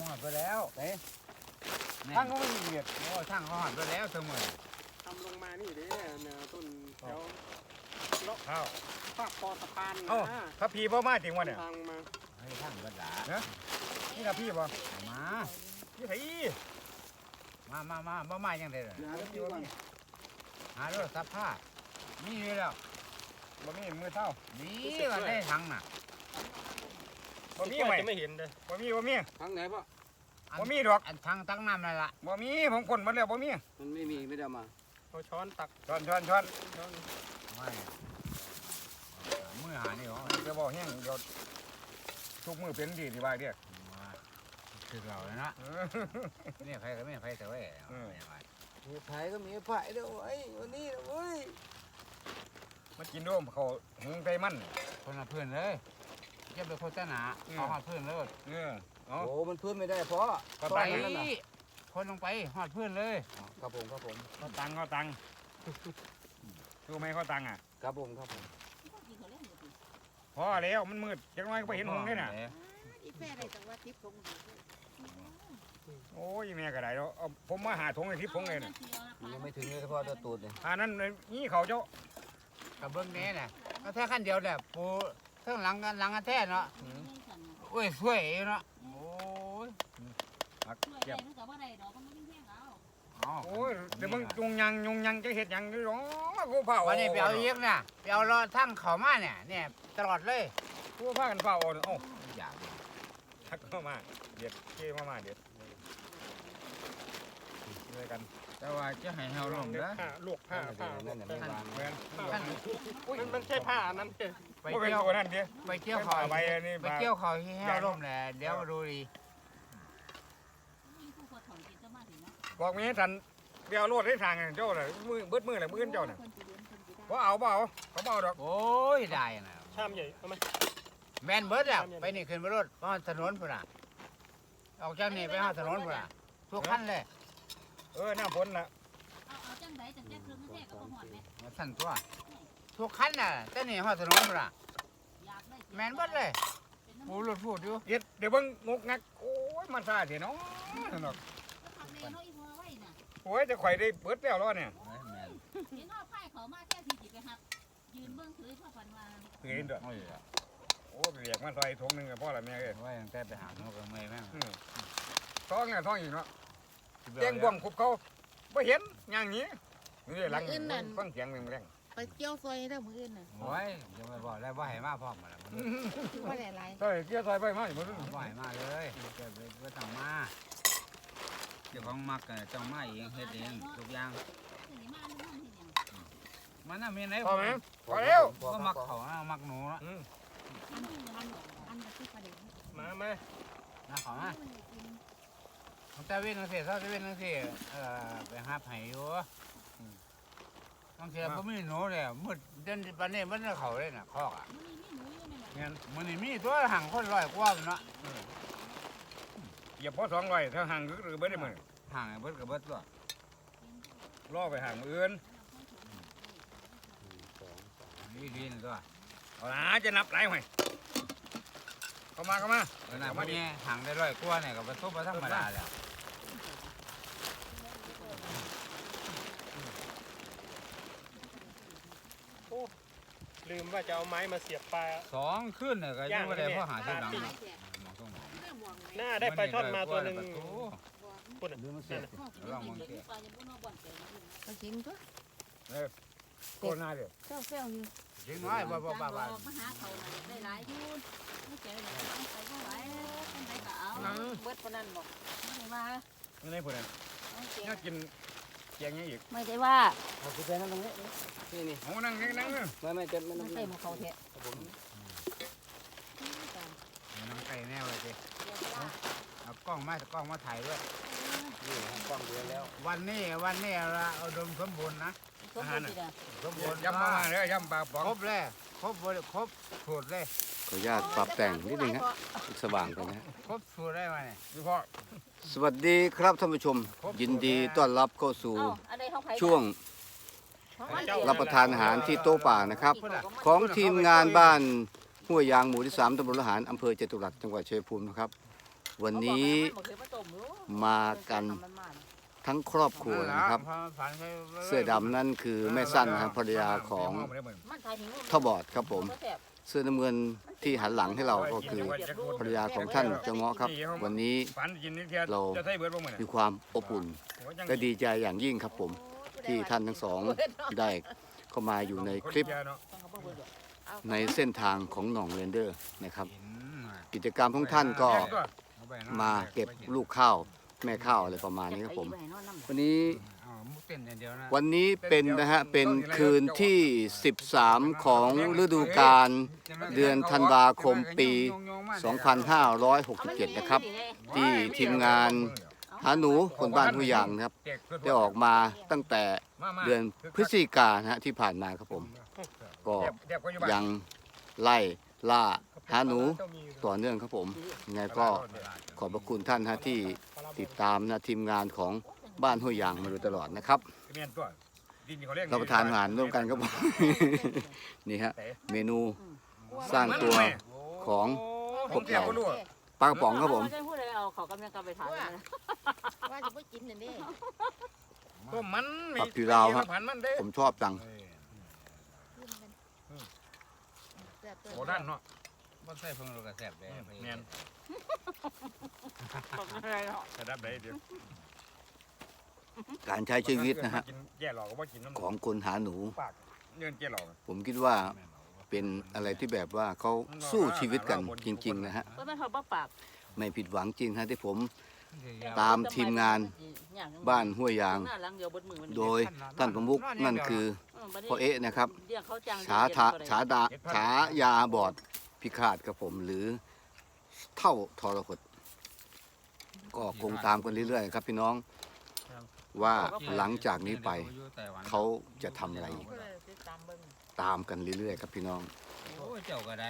หอดไปแล้วเอ๊ะแม่ทางก็ไม่มีเบียดโอ้ช่างเขาหอดไปแล้วเสมอทำลงมานี่เด้แนวต้นแถวเลาะเอ้าปากคอสะพานเอ้านะถ้าพี่พ่อมาจริงวะเนี่ยทางมาให้ช่างก็ด่านี่นะพี่บ่เอามาพี่ไถมามามามามาอย่างไรเลยหาแล้วพี่ก่อนหาโทรศัพท์ผ้านี่เลยแล้วบ่มีมือเท่านี่วันได้ทั้งน่ะ บ่มีคิดไหมว่าจะไม่เห็นเลยบ่มีบ่มีทางไหนปะอันบ่มีดอกอันทั้งตั้งน้ำนั่นละบ่มีผมคนมาแล้วบ่มีมันไม่มีไม่ได้มาเอาช้อนตักช้อนช้อนช้อนช้อนไม่มือหานี่เหรอจะบอกแห้งเดี๋ยวทุกมือเป็นดีที่บ้านเรียกมาคือเราเลยนะเออนี่ใครก็ไม่ใครแต่ว่าเออมีไผ่ก็มีไผ่ด้วยวันนี้นะเว้ยมากินด้วยเขาหุงไก่มันคนละเพื่อนเลย จะไปโฆษณาอืม เอาหอดเพื่อนเลยเออเอา โอ้มันพื้นไม่ได้เพราะก็ไปตังค์นั่นน่ะคนลงไปหอดเพื่อนเลยครับผมครับผมก็ตังค์ก็ตังค์คือไม่เขาตังค์อะครับผมครับผมพอแล้วมันมืดจังน้อยก็ไปเห็นหงได้น่ะ อีแม่ได้จังว่าทิพย์คงดีโอ้ยแม่ก็ได้แล้วเอาผมมาหาถุงไอ้ทิพย์ผมเลยน่ะยังไม่ถึงเลยพ่อตัวตูดเนี่ยอันนั้นนี่เขาเจ้ากับเบิ้งนี้น่ะก็แค่ขั้นเดียวแหละปู เครื่องหลังกันหลังกันแท้เนาะโอ้ยสวยเนาะโอ้ยหักช่วยเก็บนึกว่าได้ดอกก็ไม่แห้งเอาโอ้ยเดี๋ยวมึงยุงยังยุงยังจะเห็ดยังอยู่หรอกูเผาวันนี้ไปเอาเยอะน่ะไปเอารอทั้งเขามาเนี่ยเนี่ยตลอดเลยกูพากันเผาเอาเอ้าอยากทักเข้ามาเด็ดเก้มามาเด็ดเลย กัน แต่ว่าจะให้เฮาลงนะผ้าลวกผ้าผ้าเหมือนท่านมันมันใช่ผ้านั้นเด้ไปก็เป็นเกี่ยวตัวนั่นเดียวไปเกี่ยวเขาไปนี่ไปเกี่ยวเขาที่เฮาลงแหละเดี๋ยวดูดียิ่งผู้คนถอนกินจะมากถึงนะบอกมีให้ทันเดี๋ยวรถให้ทางเจ้าเลยมือเบิดมือเลยมือเจ้าน่ะคนจีเดือนคนจีได้เพราะเอาเปล่าเขาเปล่าดอก โอ้ยได้น่ะชามใหญ่เอาไหมแมนเบิร์ดอะไปนี่ขึ้นไปรถเพราะถนนพุ่นน่ะออกจากนี่ไปหาถนนพุ่นน่ะทุกขั้นเลย เออหน้าฝนน่ะเอาเอาจังไดจังแจ๊คเครื่องแท้กับหอดไหมมาสั่นตัวทุกขั้นน่ะแต่นี่หาถนนพุ่นน่ะอยากได้แมนเบิร์ดเลยปูรถพูดอยู่เย็ดเดี๋ยวเบิ่งงกงักโอ้ยมันซาเสียเนาะนั่นดอกก็ทำในน้อยหัวไว้น่ะโอ้ยจะข่อยได้เปิดแล้วรอดเนี่ยเห็นว่าไพ่เขามาแค่ที่จิไปหักยืนเบื้องถือพ่อพันวาเห็นเด้อโอ้ยโอ้เรียกมาซอยทงหนึงกับพ่อละแม่เอ้ยว่าตั้งแต่ไปหาหนูกับเมย์แม่งอืมท้องเนี่ยท้องอีกเนาะ แจ้งบ่วงคุบเขาไม่เห็นอย่างนี้นี่หลังฟังเสียงแรงไปเกี่ยวซอยได้มืออื่นน่ะโอ้ยจะไปบอกแล้วว่าให้มาพร้อมมาแล้วว่าได้ไรๆซอยเกี่ยวซอยไปมาอยู่บ่รู้บ่ให้มาเลยจะไปก็ต้องมาเจ้าของมักต้องมาเองเฮ็ดเองทุกอย่างถึงมาลุงที่ยังมันน่ะมีไหนพอไหมพอแล้วก็มักเขานะมักหนูนะอืมอันนี้อันอันที่ประเด็นมามานะเขานะ แต่เว้นจังซี่ถ้าเว้นจังซี่เอ่อไปหาไผอยู่บางทีบ่มีหนูเลยมืดเดินปานนี้มันเขาเลยน่ะคอกอะมันมีหนูอยู่นี่แหละเงี้ยมันนี่มีตัวห่างคนร้อยกว่าเนาะเหยียบพอสองร้อยถ้าห่างหรือเบิดได้มื้อห่างเบิดก็เบิดตัวรอไปห่างมื้ออื่นนี่ดีนตัวเอาล่ะจะนับหลายห้อยเข้ามาเข้ามาขนาดมันนี่ห่างได้ร้อยกว่าเนี่ยก็บ่ทุบบ่ธรรมดาแล้ว ลืมว่าจะเอาไม้มาเสียบปลา สองขึ้นเนี่ยก็ยังบ่ได้พอหาที่หลังหลายเนาะแจกมองตรงไหนเรื่องห่วงไหมหน้าได้ปลาช่อนมาตัวหนึ่งประตูปุ่นอะลืมเสียข้าวกินได้กินได้ปลาจะบุ้นบ่อนเกิดก็จริงตัวโคตรน่าเด้อเจ้าเซลอยู่จริงน้อยบ่บ่บ่บ่มาหาเขาได้หลายทุนไม่เจอเลยไปก็ไหวเป็นไรก็เอาเบิดปนันบอกไม่ได้ว่านี่ได้พุ่นน่ะน่ากิน เกียงนี้อีกไม่ได้ว่าเอากุญแจนั่นตรงนี้นี่นี่เอานั่งนั่งนั่งไม่ไม่จะไม่ไม่ไม่ใช่มาเขาเทะผมน้ำไก่แน่เลยสิเอากล้องมากล้องมาถ่ายด้วย นี่กล้องเดือนแล้ววันนี้วันนี้เราเอาดมสมบูรณ์นะสมบูรณ์สิเด้อสมบูรณ์ยำมามาเด้อยำปลาป๋องครบเลยครบบ่ครบสูตรเลย ขออนุญาตปรับแต่งนิดนึงฮะสว่างกันนะฮะครบสูตรได้มาเนี่ยพี่พ่อสวัสดีครับท่านผู้ชม ยินดีต้อนรับเข้าสู่อันใดเขาไผช่วงรับประทานอาหารที่โต๊ะป่านะครับ ของทีมงานบ้านห้วยยางหมู่ที่3ตำบลละหารอำเภอจตุรัสจังหวัดชัยภูมินะครับ วันนี้เขาบอกให้มันบ่เคยมาต้มอยู่มากันทำมันมาทั้งครอบครัวนะครับ เสื้อดำนั่นคือแม่สั้นนะครับภรรยาของมันทายถึงท่อบอดครับผมนแซ่บ เสื้อน้ำเงินที่หันหลังให้เราก็คือภรรยาของท่านเจ้าเงาะครับ วันนี้ฝันกินนี่เทียเราจะใช้เบิดบ่มื้อมีน่ะความอบอุ่นและดีใจอย่างยิ่งครับผมที่ท่านทั้งสองได้เข้ามาอยู่ในคลิปต้องเขาบ่เบิ่งดอกในเส้นทางของหนองเรนเดอร์นะครับ กิจกรรมของท่านก็มาเก็บลูกข้าวแม่ข้าวอะไรประมาณนี้ครับผมไอ้ไว้ให้นอนนำ วันนี้มุกเต้นอย่างเดียวนะวันนี้เป็นนะฮะเป็นคืนที่ 13 ของฤดูกาลเดือนธันวาคมปี 2567 นะครับ ที่ทีมงานหาหนูคนบ้านผู้ยางนะครับ ได้ออกมาตั้งแต่เดือนพฤศจิกานะฮะที่ผ่านมาครับผม ก็ยังไล่ล่าหาหนูต่อเนื่องครับผมยังไงก็ขอบพระคุณท่านฮะที่ติดตามนะทีมงานของ บ้านห้วยยางมาโดยตลอดนะครับรับประทานอาหารร่วมกันครับผมนี่ฮะเมนูสร้างตัวของผมเทียบบ่รู้ปลากระป๋องครับผมเาพูดเลยเอาเขากำลังกลับไปถามเลยนะว่าจะไปกินนี่นี่ก็มันปรับอยู่ลาวฮะพันมันเด้ผมชอบจังกินกันแซ่บตัวโอ้ด้านเนาะบ่ใส่เพิ่งเราก็แซ่บได้แม่นบอกอะไรเนาะจะได้ได้เดี๋ยว การใช้ชีวิตนะฮะกิแย่หลอกก็บ่กินน้ำของคนหาหนู ปากเงินแย่หลอกผมคิดว่าเป็นอะไรที่แบบว่าเขาสู้ชีวิตกันจริง ๆ นะฮะก็ไม่เขาปากปากไม่ผิดหวังจริงฮะที่ผมตามทีมงานบ้านห้วยยาง หน้หลังเดียวเบดมือมันโดยท่านประมุกนั่นคือเบัดนี้พ่อเอ๊ะนะครับ เรียกเขาจังฉาทะฉาดาฉายาบอดพิฆาตครับผมหรือเท่าทรหดก็คงตามกันเรื่อยๆครับพี่น้อง ว่าหลังจากนี้ไปเขาจะทำอะไรอีก ตามกันเรื่อยๆ ครับพี่น้อง โอ้เจ้าก็ได้